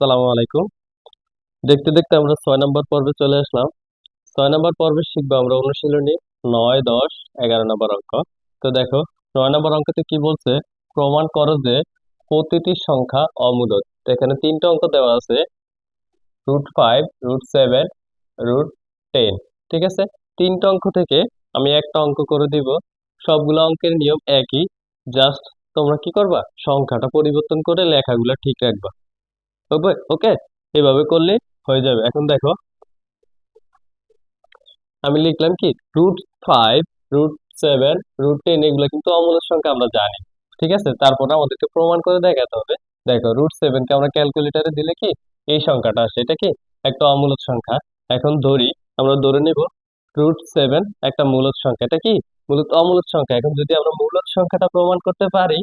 আসসালামু আলাইকুম। দেখতে দেখতে আমরা ছয় নম্বর পর্বে চলে আসলাম। ছয় নম্বর পর্বে শিখব আমরা অনুশীলনী নয়, দশ, এগারো নম্বর অঙ্ক। তো দেখো, নয় নম্বর অঙ্কতে কি বলছে? প্রমাণ করো যে প্রতিটি সংখ্যা অমূলদ তো এখানে তিনটা অঙ্ক দেওয়া আছে। Root five, root seven, root ten, ঠিক আছে? তিনটা অঙ্ক থেকে আমি একটা অঙ্ক করে দিব। সবগুলো অঙ্কের নিয়ম একই। জাস্ট তোমরা কি করবা? সংখ্যাটা পরিবর্তন করে লেখাগুলো ঠিক রাখবা। ওকে ওকে, এভাবে করলে হয়ে যাবে। এখন দেখো, আমি লিখলাম কি root five root seven root ten এগুলো কিন্তু সংখ্যা আমরা জানি, ঠিক আছে? তারপরে আমাদেরকে প্রমাণ করে দেখাতে হবে। দেখো রুট সেভেনকে আমরা ক্যালকুলেটারে দিলে কি, এই সংখ্যাটা আসে, এটা কি? একটা অমূলদ সংখ্যা। এখন ধরি, আমরা ধরে নিব রুট সেভেন একটা মূলদ সংখ্যা, এটা কি? মূলত অমূলদ সংখ্যা। এখন যদি আমরা মূলদ সংখ্যাটা প্রমাণ করতে পারি,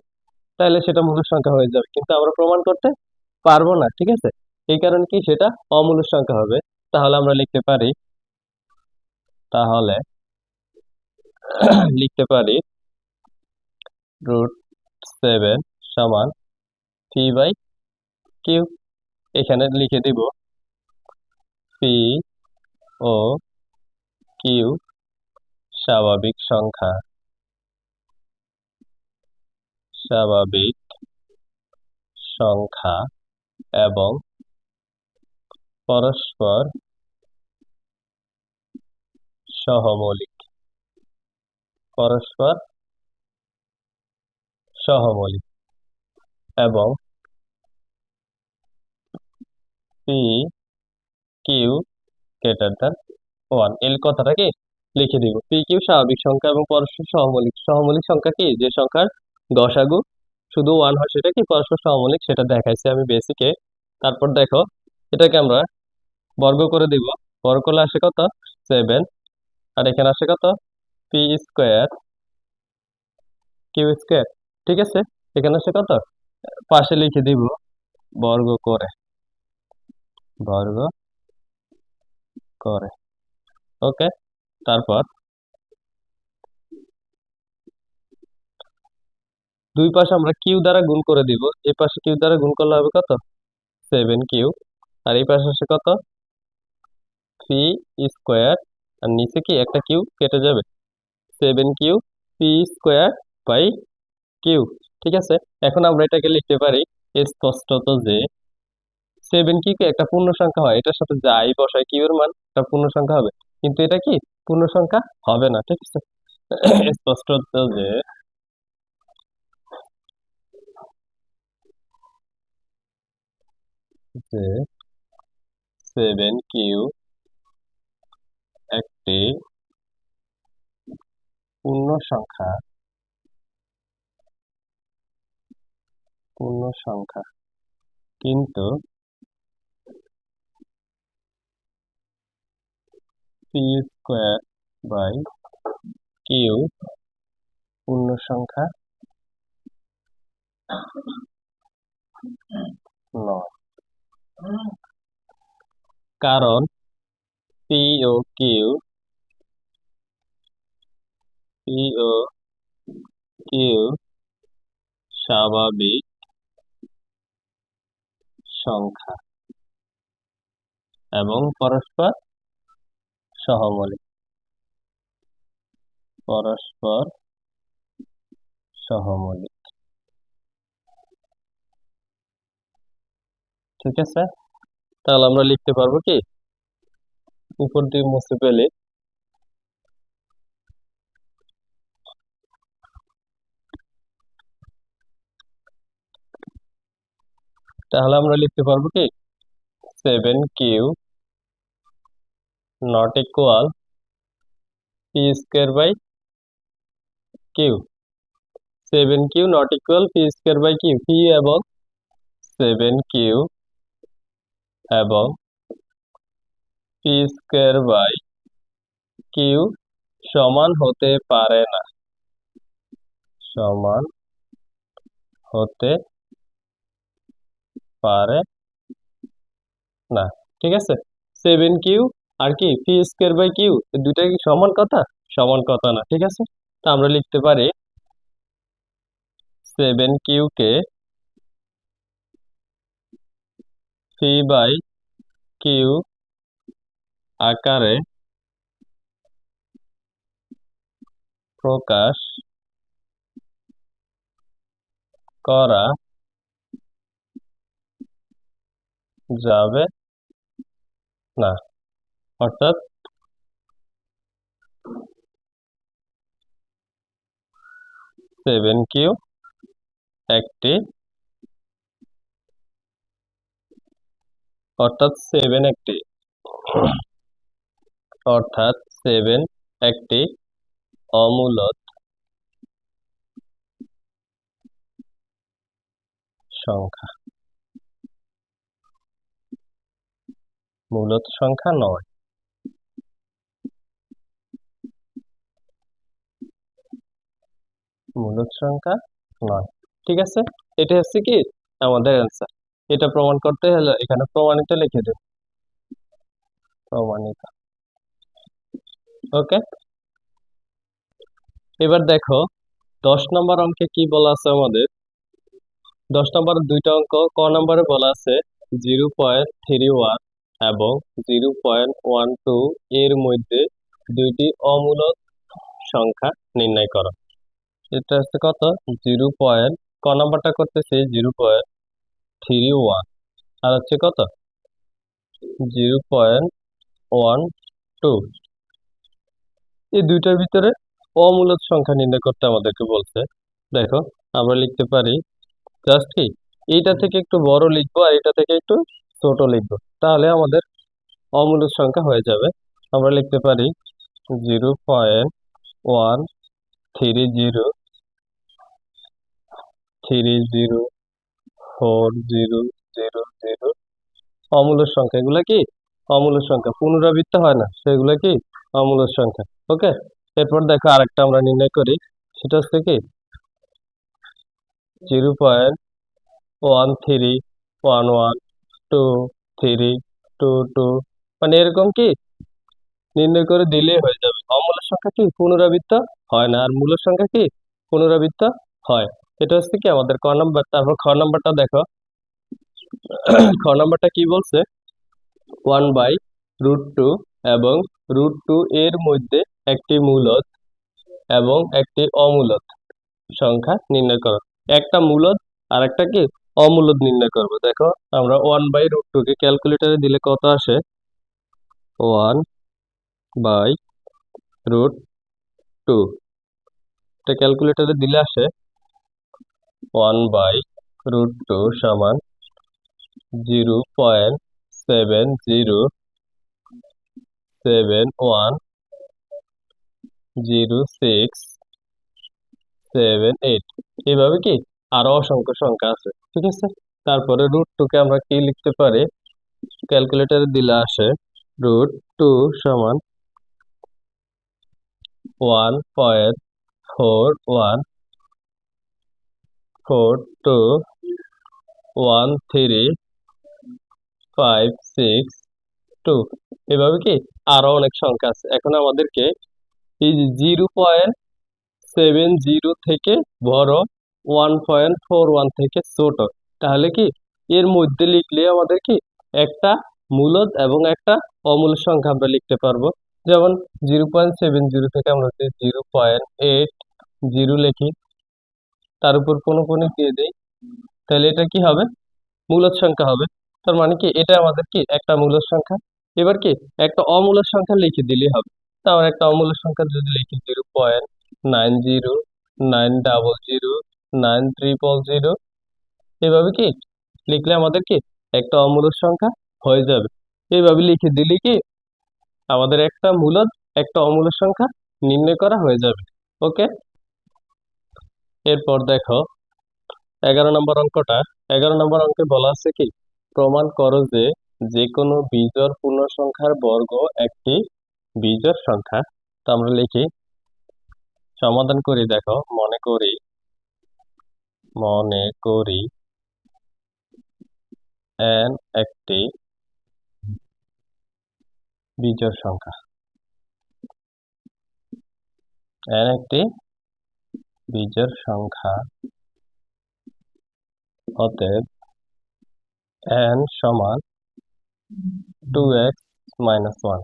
তাহলে সেটা মূলদ সংখ্যা হয়ে যাবে। কিন্তু আমরা প্রমাণ করতে পারব না, ঠিক আছে? এই কারণে কি সেটা অমূলদ সংখ্যা হবে। তাহলে আমরা লিখতে পারি, তাহলে লিখতে পারি রুট সেভেন সমান পি বাই কিউ এখানে লিখে দিব পি ও কিউ স্বাভাবিক সংখ্যা স্বাভাবিক সংখ্যা এবং পরস্পর সহমৌলিক পরস্পর সহমৌলিক এবং P Q greater than one এই কথাটা কি লিখে দিব? পি কিউ স্বাভাবিক সংখ্যা এবং পরস্পর সহমৌলিক। সহমৌলিক সংখ্যা কি? যে সংখ্যার দশাগু শুধু ওয়ান হয় সেটা কি? পরস্পর সহমৌলিক সেটা দেখাইছি আমি বেসিকে তারপর দেখো, এটাকে আমরা বর্গ করে দিব। বর্গ করলে আসে কত? সেভেন আর এখানে আসে কত? পি স্কোয়ার কিউ স্কোয়ার ঠিক আছে? এখানে আসে কত? পাশে লিখে দিব বর্গ করে। বর্গ করে। ওকে? তারপর দুই পাশে আমরা কিউ দ্বারা গুণ করে দিব। এই পাশে কিউ দ্বারা গুণ করলে হবে কত? Seven Q. আর এই পাশে আসে কত? Three square. আর নিচে কি? একটা কিউ কেটে যাবে। Seven Q P square by Q. ঠিক আছে? এখন আমরা এটাকে লিখতে পারি স্পষ্টত যে সেভেন কি একটা পূর্ণ সংখ্যা হয়। এটার সাথে যাই বসায় কিউর মান এটা পূর্ণ সংখ্যা হবে। কিন্তু এটা কি? পূর্ণ সংখ্যা হবে না। ঠিক আছে? স্পষ্টত যে যে সেভেন কিউ একটি পূর্ণ সংখ্যা। পূর্ণ সংখ্যা। কিন্তু পি স্কোয়ার বাই কিউ পূর্ণ সংখ্যা নয়। কারণ পি ও কিউ পি ও কিউ স্বাভাবিক সংখ্যা এবং পরস্পর সহমৌলিক। পরস্পর সহমৌলিক। ঠিক আছে? তাহলে আমরা লিখতে পারব কি? উপর দিয়ে মুছে পেলে তাহলে আমরা লিখতে পারব কি? Seven Q not equal P square by Q seven Q not equal P square by Q P এবং সেভেন কিউ এবং পি স্কোয়ার বাই কিউ সমান হতে পারে না। সমান হতে পারে না। ঠিক আছে? সেভেন কিউ আর কি? পি স্কোয়ার বাই কিউ দুইটা কি সমান কথা? সমান কথা না। ঠিক আছে? তা আমরা লিখতে পারি সেভেন কিউকে পি বাই কিউ আকারে প্রকাশ করা যাবে না। অর্থাৎ সেভেন কিউ একটি অর্থাৎ সেভেন একটি। অর্থাৎ সেভেন একটি অমূলত সংখ্যা। মূলত সংখ্যা নয়। মূলত সংখ্যা নয়। ঠিক আছে? এটা হচ্ছে কি? আমাদের অ্যান্সার এটা প্রমাণ করতে হলে এখানে প্রমাণিত লিখে দেব প্রমাণিত। ওকে? এবার দেখো, দশ নম্বর অঙ্কে কি বলা আছে আমাদের? দশ নম্বর দুইটা অঙ্ক, ক নম্বরে বলা আছে জিরো পয়েন্ট থ্রি ওয়ান এবং জিরো পয়েন্ট ওয়ান টু এর মধ্যে দুইটি অমূলক সংখ্যা নির্ণয় করো। এটা হচ্ছে কত? জিরো পয়েন্ট, ক নাম্বারটা করতেছে জিরো পয়েন্ট থ্রি ওয়ান আর হচ্ছে কত? জিরো পয়েন্ট ওয়ান টু এই দুইটার ভিতরে অমূলক সংখ্যা নির্ণয় করতে আমাদেরকে বলছে। দেখো, আমরা লিখতে পারি জাস্ট কি? এইটা থেকে একটু বড় লিখব আর এটা থেকে একটু ছোট লিখব। তাহলে আমাদের অমূলক সংখ্যা হয়ে যাবে। আমরা লিখতে পারি zero point one three zero three zero four zero zero zero অমূলক সংখ্যা, এগুলা কি? অমূলক সংখ্যা। পুনরাবৃত্ত হয় না, সেগুলো কি? অমূলক সংখ্যা। ওকে? এরপর দেখো আরেকটা আমরা নির্ণয় করি। সেটা হচ্ছে কি? Zero point one three one one two three two two. মানে এরকম কি? নির্ণয় করে দিলেই হয়ে যাবে। অমূলক সংখ্যা কি? পুনরাবৃত্ত হয় না। আর মূলক সংখ্যা কি? পুনরাবৃত্ত হয়। এটা হচ্ছে কি আমাদের ক নম্বর, তারপর খ নম্বরটা দেখো। খ নম্বরটা কি বলছে? ওয়ান বাই রুট টু এবং রুট টু এর মধ্যে একটি মূলদ এবং একটি অমূলত সংখ্যা নির্ণয় করো। একটা মূলত আর একটা কি? অমূলত নির্ণয় করব। দেখো, আমরা ওয়ান বাই রুট টু কে ক্যালকুলেটরে দিলে কত আসে? One by root two. এটা ক্যালকুলেটরে দিলে আসে ওয়ান বাই রুট টু সমান zero point seven zero seven one zero six seven eight এইভাবে কি? আরও অসংখ্য সংখ্যা আছে, ঠিক আছে? তারপরে রুট টুকে আমরা কি লিখতে পারি? ক্যালকুলেটরে দিলে আসে রুট টু সমান one point four one four two one three five six two এভাবে কি? আরও অনেক সংখ্যা আছে। এখন আমাদেরকে এই যে জিরো পয়েন্ট সেভেন জিরো থেকে বড় ওয়ান পয়েন্ট ফোর ওয়ান থেকে ছোট। তাহলে কি? এর মধ্যে লিখলে আমাদের কি? একটা মূলদ এবং একটা অমূল সংখ্যা আমরা লিখতে পারব। যেমন জিরো পয়েন্ট সেভেন জিরো থেকে আমরা জিরো পয়েন্ট এইট জিরো লিখি তার উপর কোনো কোনো দিয়ে দেই তাহলে এটা কি হবে? মূলদ সংখ্যা হবে। তার মানে কি? এটা আমাদের কি? একটা মূলদ সংখ্যা। এবার কি? একটা অমূলদ সংখ্যা লিখে দিলেই হবে। তারপর একটা অমূলদ সংখ্যা যদি লিখি, zero point nine zero, nine double zero, nine triple zero, এভাবে কি? লিখলে আমাদের কি? একটা অমূলদ সংখ্যা হয়ে যাবে। এইভাবে লিখে দিলে কি? আমাদের একটা মূলদ একটা অমূলদ সংখ্যা নির্ণয় করা হয়ে যাবে। ওকে? এরপর দেখো, এগারো নম্বর অঙ্কটা। এগারো নম্বর অঙ্কে বলা আছে কি? প্রমাণ করো যে যে কোনো বিজোড় পূর্ণ সংখ্যার বর্গ একটি বিজোড় সংখ্যা। তো আমরা লিখি, সমাধান করি, দেখো, মনে করি মনে করি এন একটি বিজোড় সংখ্যা। এন একটি বিজোড় সংখ্যা অতএব এন সমান টু এক্স মাইনাস ওয়ান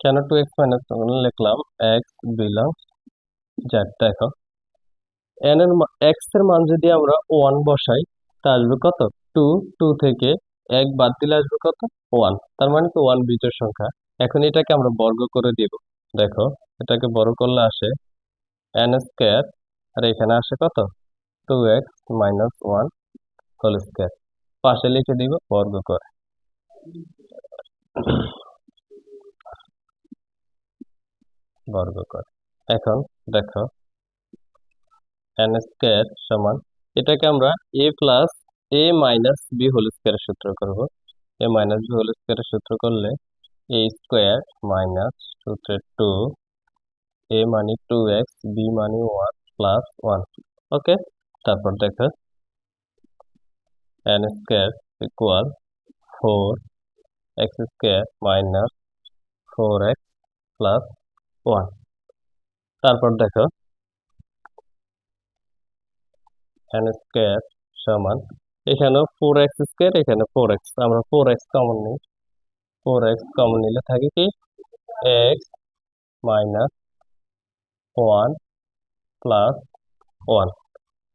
কেন টু এক্স মাইনাস ওয়ান লিখলাম? এক্স বিলং জেড দেখো এন এর এক্সের মান যদি আমরা ওয়ান বসাই, তা আসবে কত? টু টু থেকে এক বাদ দিলে আসবে কত? ওয়ান তার মানে কি ওয়ান বিজোড় সংখ্যা। এখন এটাকে আমরা বর্গ করে দিব। দেখো, এটাকে বড় করলে আসে এন স্কোয়ার আর এখানে আসে কত? Two X minus one whole square পাশে লিখে দিব বর্গ করে। বর্গ করে। এখন দেখো এন স্কোয়ার সমান, এটাকে আমরা A plus A minus B whole স্কোয়ারের সূত্র করব। এ মাইনাস বি হোল স্কোয়ারের সূত্র করলে এ স্কোয়ার মাইনাস সূত্রে টু এ মানে টু এক্স বি মানে ওয়ান প্লাস ওয়ান ওকে তারপর দেখো N square equal four X square minus four X plus one তারপর দেখো এন স্কোয়ার সমান এখানেও ফোর এক্স স্কোয়ার এখানে ফোর এক্স আমরা ফোর এক্স কমন নিই। ফোর এক্স কমন নিলে থাকে কি? X minus one plus one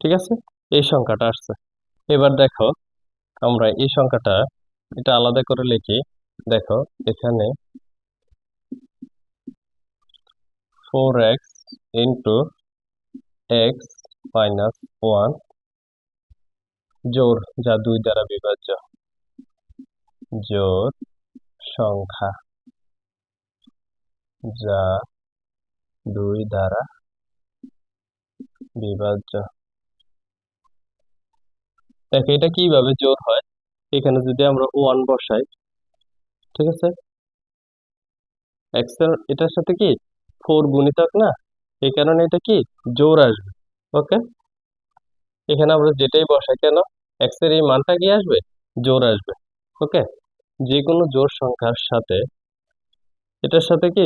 ঠিক আছে? এই সংখ্যাটা আসছে। এবার দেখো, আমরা এই সংখ্যাটা এটা আলাদা করে লিখি। দেখো, এখানে four X into X minus one জোর যা দুই দ্বারা বিভাজ্য। জোর সংখ্যা যা দুই দ্বারা বিভাজ্য দেখো, এটা কীভাবে জোর হয়? এখানে যদি আমরা ওয়ান বসাই, ঠিক আছে? এক্স এটার সাথে কি? ফোর গুণিতক না? এই কারণে এটা কি? জোর আসবে ওকে এখানে আমরা যেটাই বসাই, কেন? এক্সের এই মানটা কি আসবে? জোর আসবে ওকে যে কোনো জোর সংখ্যার সাথে, এটার সাথে কি?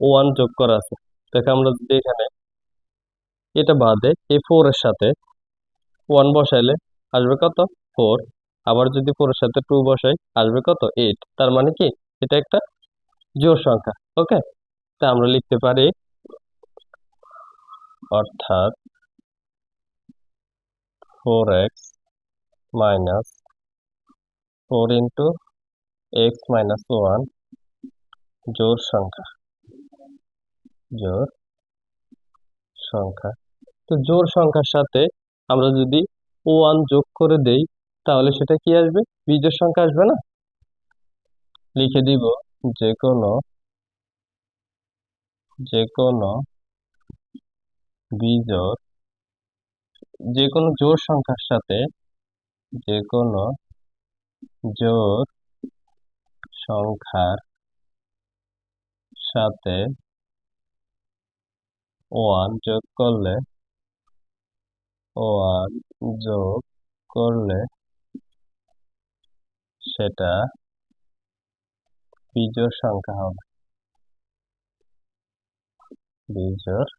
ওয়ান যোগ করা আছে। দেখো, আমরা যদি এখানে এটা বাদে এই ফোর এর সাথে ওয়ান বসাইলে আসবে কত? ফোর আবার যদি ফোর এর সাথে টু বসাই, আসবে কত? এইট তার মানে কি? এটা একটা জোড় সংখ্যা ওকে তা আমরা লিখতে পারি, অর্থাৎ four X minus four into X minus one জোর সংখ্যা, জোড় সংখ্যা। তো জোড় সংখ্যার সাথে আমরা যদি ওয়ান যোগ করে দেই, তাহলে সেটা কি আসবে? বিজোড় সংখ্যা আসবে না? লিখে দিব যে কোনো যে কোনো বিজোড় যে কোনো জোড় সংখ্যার সাথে যে কোনো জোড় সংখ্যার সাথে ওয়ান যোগ করলে ওয়ান যোগ করলে সেটা বিজোড় সংখ্যা হবে। বিজোড়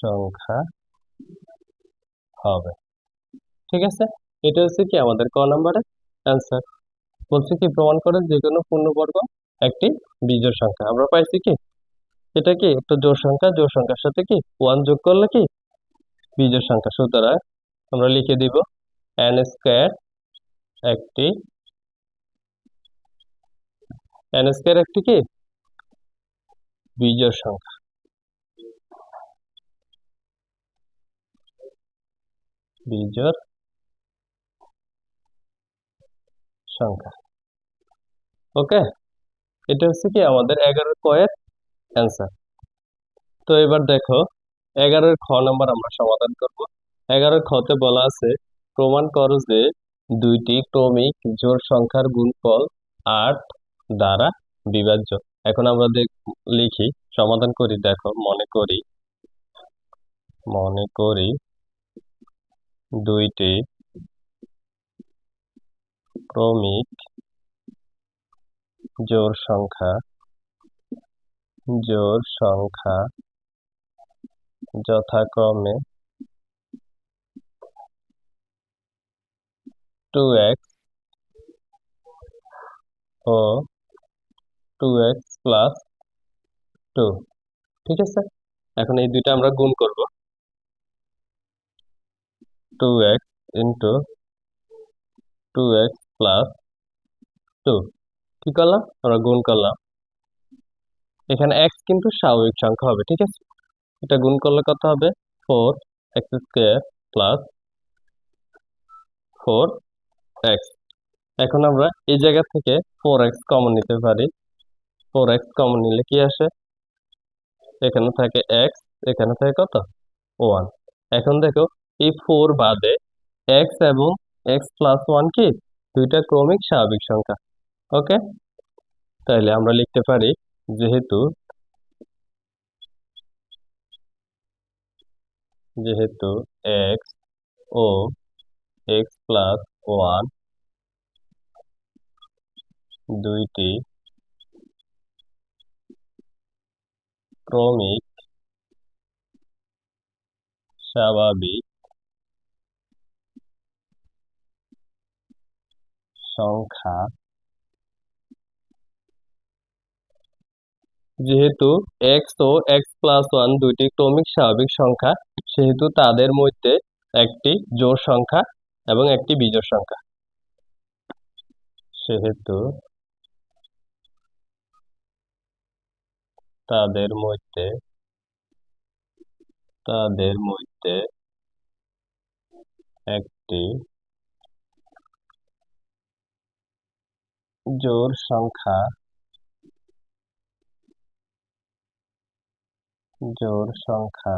সংখ্যা হবে। ঠিক আছে? এটা হচ্ছে কি আমাদের ক নাম্বারের অ্যান্সার বলছে কি, প্রমাণ করে যে কোনো পূর্ণবর্গ একটি বিজোড় সংখ্যা। আমরা পাইছি কি? এটা কি একটা জোড় সংখ্যা, জোড় সংখ্যার সাথে কি ওয়ান যোগ করলে কি? বিজোড় সংখ্যা। সুতরাং আমরা লিখে দিব এন স্কোয়ার একটি এন স্কোয়ার একটি কি? বিজোড় সংখ্যা। বিজোড় সংখ্যা। ওকে এটা হচ্ছে কি আমাদের এগারো কয়ের অ্যান্সার তো এবার দেখো, এগারোর খ নাম্বার আমরা সমাধান করব। এগারোর খতে বলা আছে, প্রমাণ করো যে দুইটি ক্রমিক জোড় সংখ্যার গুণফল আট দ্বারা বিভাজ্য। এখন আমরা লিখি, সমাধান করি, দেখো, মনে করি মনে করি দুইটি ক্রমিক জোড় সংখ্যা জোড় সংখ্যা যথাক্রমে টু এক্স ও টু এক্স প্লাস টু ঠিক আছে? এখন এই দুইটা আমরা গুণ করব। Two X into two X plus two কি করলাম? আমরা গুণ করলাম। এখানে এক্স কিন্তু স্বাভাবিক সংখ্যা হবে, ঠিক আছে? এটা গুণ করলে কত হবে? Four X square plus four X এখন আমরা এই জায়গা থেকে ফোর এক্স কমন নিতে পারি। ফোর এক্স কমন নিলে কি আসে? এখানে থাকে এক্স এখানে থাকে কত? ওয়ান এখন দেখো, এই ফোর বাদে এক্স এবং এক্স প্লাস ওয়ান কি? দুইটা ক্রমিক স্বাভাবিক সংখ্যা ওকে তাইলে আমরা লিখতে পারি যেহেতু যেহেতু এক্স ও এক্স প্লাস ওয়ান দুইটি ক্রমিক স্বাভাবিক সংখ্যা যেহেতু এক্স ও এক্স প্লাস ওয়ান দুইটি ক্রমিক স্বাভাবিক সংখ্যা, সেহেতু তাদের মধ্যে একটি জোড় সংখ্যা এবং একটি বিজোড় সংখ্যা। সেহেতু তাদের মধ্যে তাদের মধ্যে একটি জোড় সংখ্যা জোড় সংখ্যা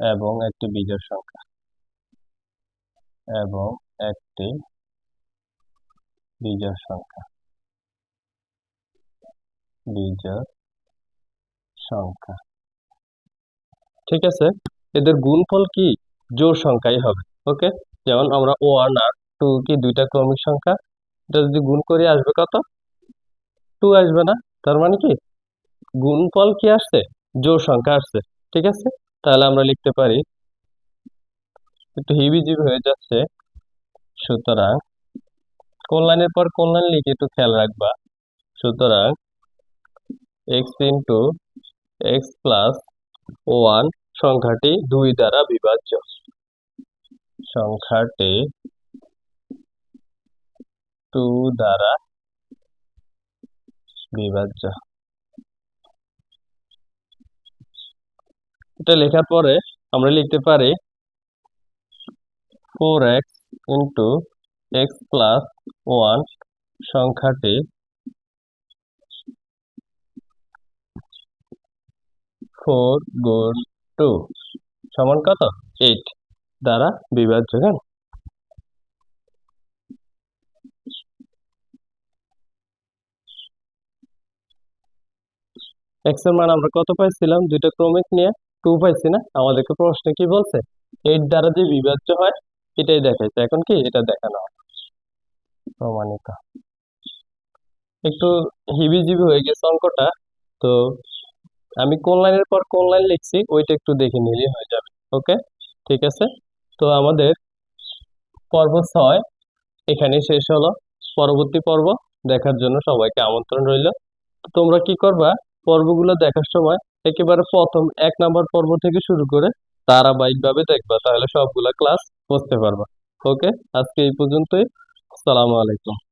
এবং একটি বিজোড় সংখ্যা এবং একটি বিজোড় সংখ্যা। বিজোড় সংখ্যা। ঠিক আছে? এদের গুণফল কি? জোড় সংখ্যাই হবে, ওকে? যেমন আমরা ওয়ান আর টু কি দুইটা ক্রমিক সংখ্যা? এটা যদি গুণ করি আসবে কত? টু আসবে না? তার মানে কি? গুণফল কি আসছে? জোড় সংখ্যা আসছে, ঠিক আছে? তাহলে আমরা লিখতে পারি, একটু হিবিজিবি হয়ে যাচ্ছে, সুতরাং কোন লাইনের পর কোন লাইন লিখে একটু খেয়াল রাখবা, সুতরাং X into X plus one সংখ্যাটি দুই দ্বারা বিভাজ্য। সংখ্যাটি টু দ্বারা বিভাজ্য। এটা লেখার পরে আমরা লিখতে পারি four X into X plus one সংখ্যাটি ফোর গুণ টু সমান কত? এইট দ্বারা বিভাজ্য কেন? এক্সের মান আমরা কত পাইছিলাম? দুইটা ক্রমিক নিয়ে টু পাইছি না? আমাদেরকে প্রশ্নে কি বলছে? এইট দ্বারা যে বিভাজ্য হয়, এটাই দেখাইছে। এখন কি? এটা দেখানো হয় একটু হিবিজিবি হয়ে গেছে অঙ্কটা, তো আমি কোন লাইনের পর কোন লাইন লিখছি, ওইটা একটু দেখে নিলেই হয়ে যাবে। ওকে? ঠিক আছে? তো আমাদের পর্ব ছয় এখানে শেষ হলো। পরবর্তী পর্ব দেখার জন্য সবাইকে আমন্ত্রণ রইল। তোমরা কি করবা? পর্বগুলো দেখার সময় একেবারে প্রথম এক নাম্বার পর্ব থেকে শুরু করে ধারাবাহিকভাবে দেখবা, তাহলে সবগুলা ক্লাস বুঝতে পারবা। ওকে আজকে এই পর্যন্তই। আসসালামু আলাইকুম।